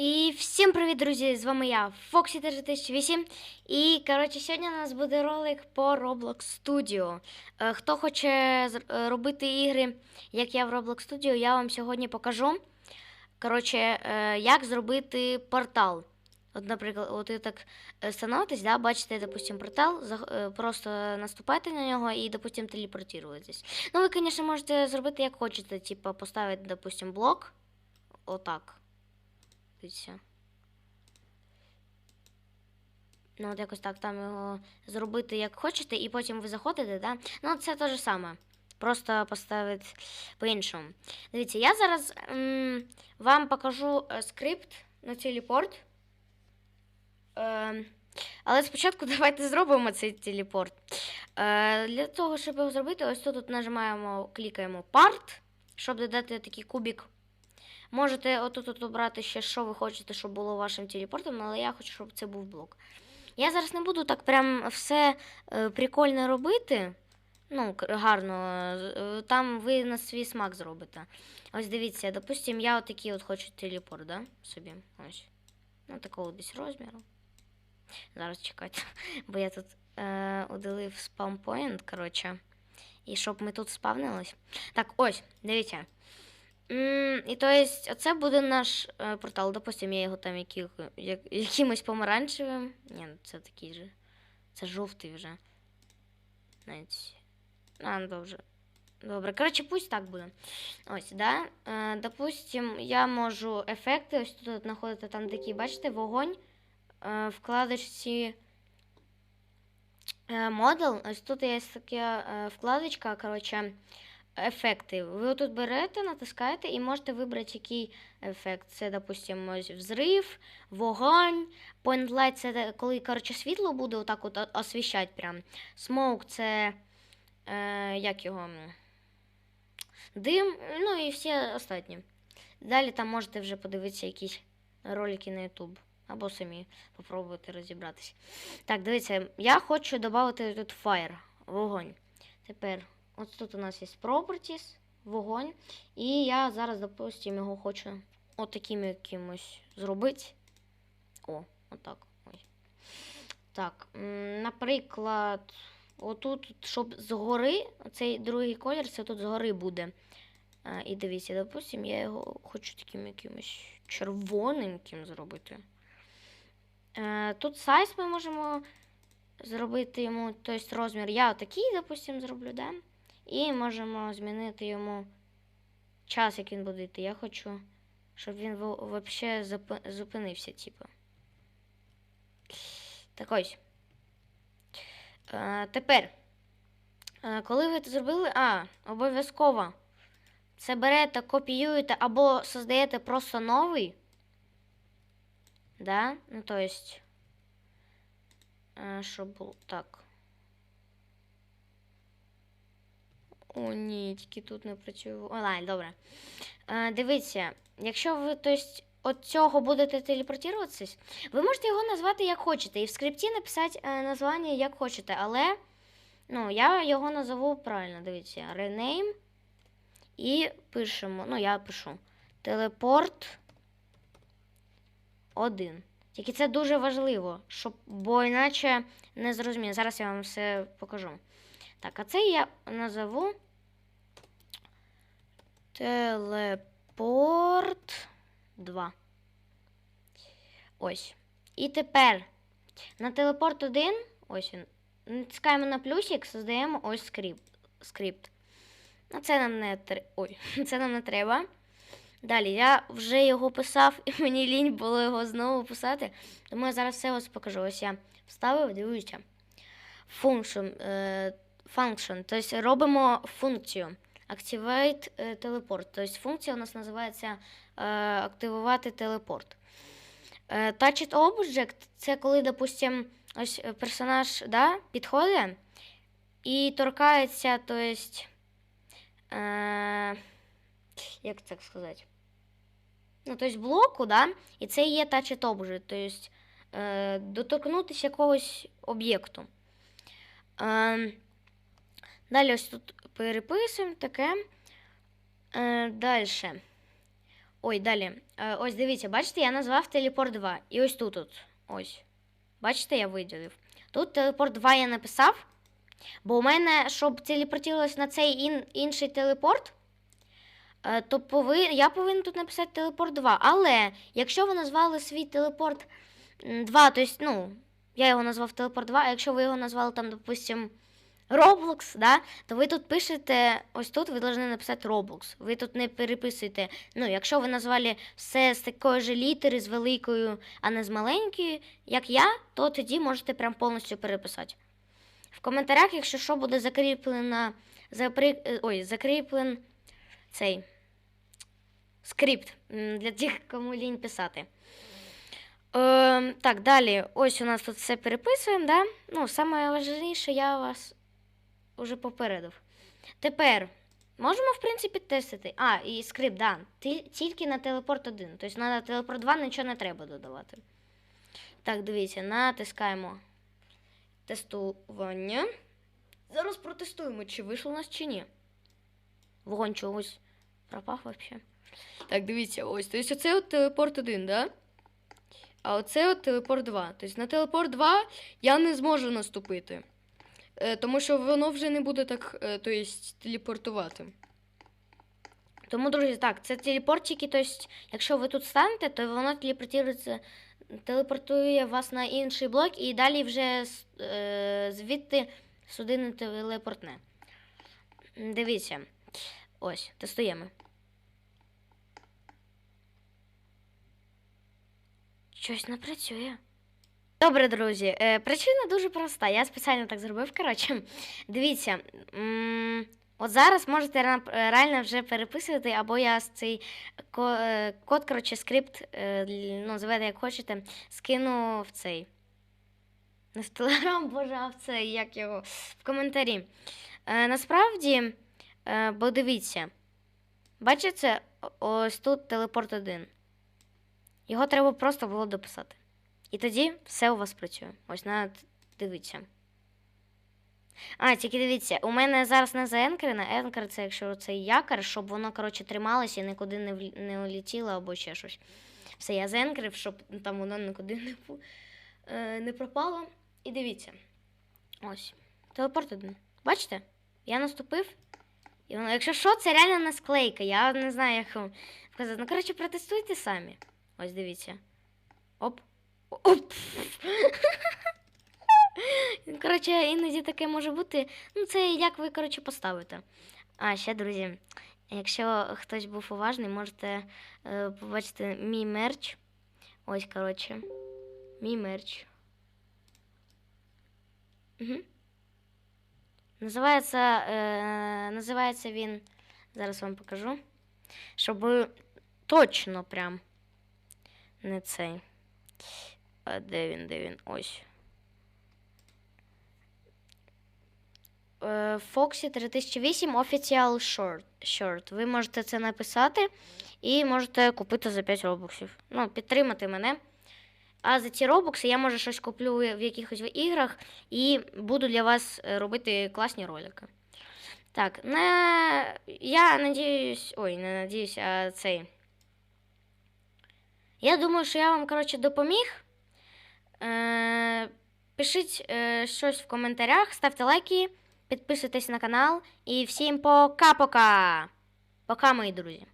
І всім привіт, друзі! З вами я, Foxy 3008. І коротше, сьогодні у нас буде ролик по Roblox Studio. Хто хоче е, робити ігри, як я в Roblox Studio, я вам сьогодні покажу. Коротше, як зробити портал. От, наприклад, от ви так становитесь, да, бачите, допустим, портал, просто наступаєте на нього і, допустим, телепортуєтесь. Ну, ви, звісно, можете зробити як хочете, типу, поставити, допустим, блок. Отак. Дивіться. Ну, от якось так там його зробити як хочете, і потім ви заходите, да? Ну, це те ж саме. Просто поставити по-іншому. Дивіться, я зараз вам покажу е, скрипт на телепорт. Е, але спочатку давайте зробимо цей телепорт. Е, для того, щоб його зробити, ось тут, тут нажимаємо, клікаємо Part, щоб додати такий кубик. Можете отут от обрати ще, що ви хочете, щоб було вашим телепортом, але я хочу, щоб це був блок. Я зараз не буду так прям все е, прикольно робити. Ну, гарно. е, Там ви на свій смак зробите. Ось дивіться, допустим, я отакий от хочу телепорт, да? Собі. Ось. Ну, такого десь розміру. Зараз чекайте. Бо я тут е, удалив спампоінт, коротше. І щоб ми тут спавнились. Так, ось, дивіться. М, І то есть, оце буде наш е, портал. Допустим, я його там яких, як, якимось помаранчевим. Ні, ну, це такий же. Це жовтий вже. Навіть. А, ну, добре. Добре. Коротше, пусть так буде. Ось, да. Е, допустим, я можу ефекти. Ось тут знаходите там такий, бачите, вогонь. Е, вкладочці е, модел. Ось тут є така е, вкладочка, коротше ефекти. Ви тут берете, натискаєте і можете вибрати, який ефект. Це, допустимо, взрив, вогонь, point light це коли коротше, світло буде отак от освіщати прям. Smoke це е, як його? Дим, ну і всі останні. Далі там можете вже подивитися якісь ролики на YouTube. Або самі попробувати розібратися. Так, дивіться, я хочу додати тут fire, вогонь. Тепер От тут у нас є properties, вогонь. І я зараз, допустим, його хочу отаким якимось зробити. О, отак. Ось. Так, наприклад, отут, щоб згори, цей другий колір, це тут згори буде. І дивіться, допустим, я його хочу таким якимось червоненьким зробити. Е, тут сайз ми можемо зробити йому, тобто розмір. Я отакий, допустим, зроблю, да? І можемо змінити йому час, як він буде йти. Я хочу, щоб він взагалі зупинився, типу. Так ось. Е, тепер, е, коли ви це зробили, а, обов'язково це берете, копіюєте або создаєте просто новий. Да? Ну, то есть, е, щоб було так. Ні, тільки тут не працює. О, ладно, добре. Е, дивіться, якщо ви то от цього будете телепортуватись, ви можете його назвати як хочете. І в скрипті написати е, названня як хочете, але ну, я його назову правильно, дивіться, rename. І пишемо, ну, я пишу телепорт 1. Тільки це дуже важливо, щоб, бо іначе не зрозуміло. Зараз я вам все покажу. Так, а це я назову телепорт 2. Ось. І тепер на телепорт 1, ось він. Натискаємо на плюсик, создаємо ось скрипт. скрипт. Ну, це нам не. Ой, це нам не треба. Далі, я вже його писав, і мені лінь було його знову писати. Тому я зараз все ось покажу. Ось я вставив, дивіться. Function, е, function, тобто робимо функцію. Activate е, teleport. Тобто функція у нас називається е, активувати телепорт. Е, touched object це коли, допустим, ось персонаж да, підходить і торкається, тобто, е, як так сказати? Ну, тобто блоку, да, і це є touched object, тобто е, доторкнутися якогось об'єкту. Е, далі ось тут переписуємо таке. Е, далі. Ой, далі. Е, ось дивіться, бачите, я назвав телепорт 2. І ось тут. от. Ось. Бачите, я виділив. Тут телепорт 2 я написав. Бо у мене, щоб телепортувалось на цей ін, інший телепорт, е, то пови, я повинен тут написати телепорт 2. Але якщо ви назвали свій телепорт 2, то есть, ну, я його назвав телепорт 2, а якщо ви його назвали там, допустим, Roblox, да, то ви тут пишете, ось тут ви повинні написати Roblox. Ви тут не переписуєте. Ну, якщо ви назвали все з такої ж літери, з великою, а не з маленькою, як я, то тоді можете прям повністю переписати. В коментарях, якщо що, буде закріплено, запри... е, ой, закріплен цей скрипт для тих, кому лінь писати. Е, так, далі. Ось у нас тут все переписуємо, да? Ну, саме важливіше, я вас уже попередив. Тепер можемо, в принципі, тестити. А, і скрипт, да. Ті- Тільки на телепорт 1. Тобто на телепорт 2 нічого не треба додавати. Так, дивіться, натискаємо тестування. Зараз протестуємо, чи вийшло у нас, чи ні. Вогонь чогось пропав взагалі. Так, дивіться, ось. Тобто оце от телепорт 1, да? А оце от телепорт 2. Тобто на телепорт 2 я не зможу наступити. Е, тому що воно вже не буде так, е, то есть, телепортувати. Тому, друзі, так, це телепортики, тобто, якщо ви тут станете, то воно телепортується, телепортує вас на інший блок і далі вже е, звідти сюди не телепортне. Дивіться. Ось, тестуємо. Щось не працює. Добре, друзі. Е, причина дуже проста. Я спеціально так зробив. Коротше, дивіться. От зараз можете е, реально вже переписувати, або я з цей е, код, коротше, скрипт, ну, називайте як хочете, скину в цей. Не в телеграм, боже, в цей, як його, в коментарі. Насправді, бо дивіться, бачите, ось тут телепорт 1. Його треба просто було дописати. І тоді все у вас працює. Ось на дивіться. А, тільки дивіться, у мене зараз не заенкерено. Енкер це якщо цей якор, щоб воно, коротше, трималося і нікуди не, влі- не улетіло або ще щось. Все, я заенкерив, щоб там воно нікуди не, е, не пропало. І дивіться. Ось. Телепорт один. Бачите? Я наступив. І воно, якщо що, це реально не склейка. Я не знаю, як вам сказати. Ну, коротше, протестуйте самі. Ось дивіться. Оп. Коротше, іноді таке може бути. Ну, це як ви, коротше, поставите. А ще, друзі, якщо хтось був уважний, можете е, побачити мій мерч. Ось, коротше. Мій мерч. Угу. Називається, е, називається він. Зараз вам покажу. Щоб точно прям не цей. А де він, де він? Ось. Foxy 3008 Official Short. Ви можете це написати і можете купити за 5 робоксів. Ну, підтримати мене. А за ці робокси я може щось куплю в якихось іграх і буду для вас е, робити класні ролики. Так, не... я надіюсь. Ой, не надіюсь, а цей. Я думаю, що я вам, коротше, допоміг. Е, пишіть е, щось в коментарях, ставте лайки, підписуйтесь на канал і всім пока-пока! Пока, мої друзі!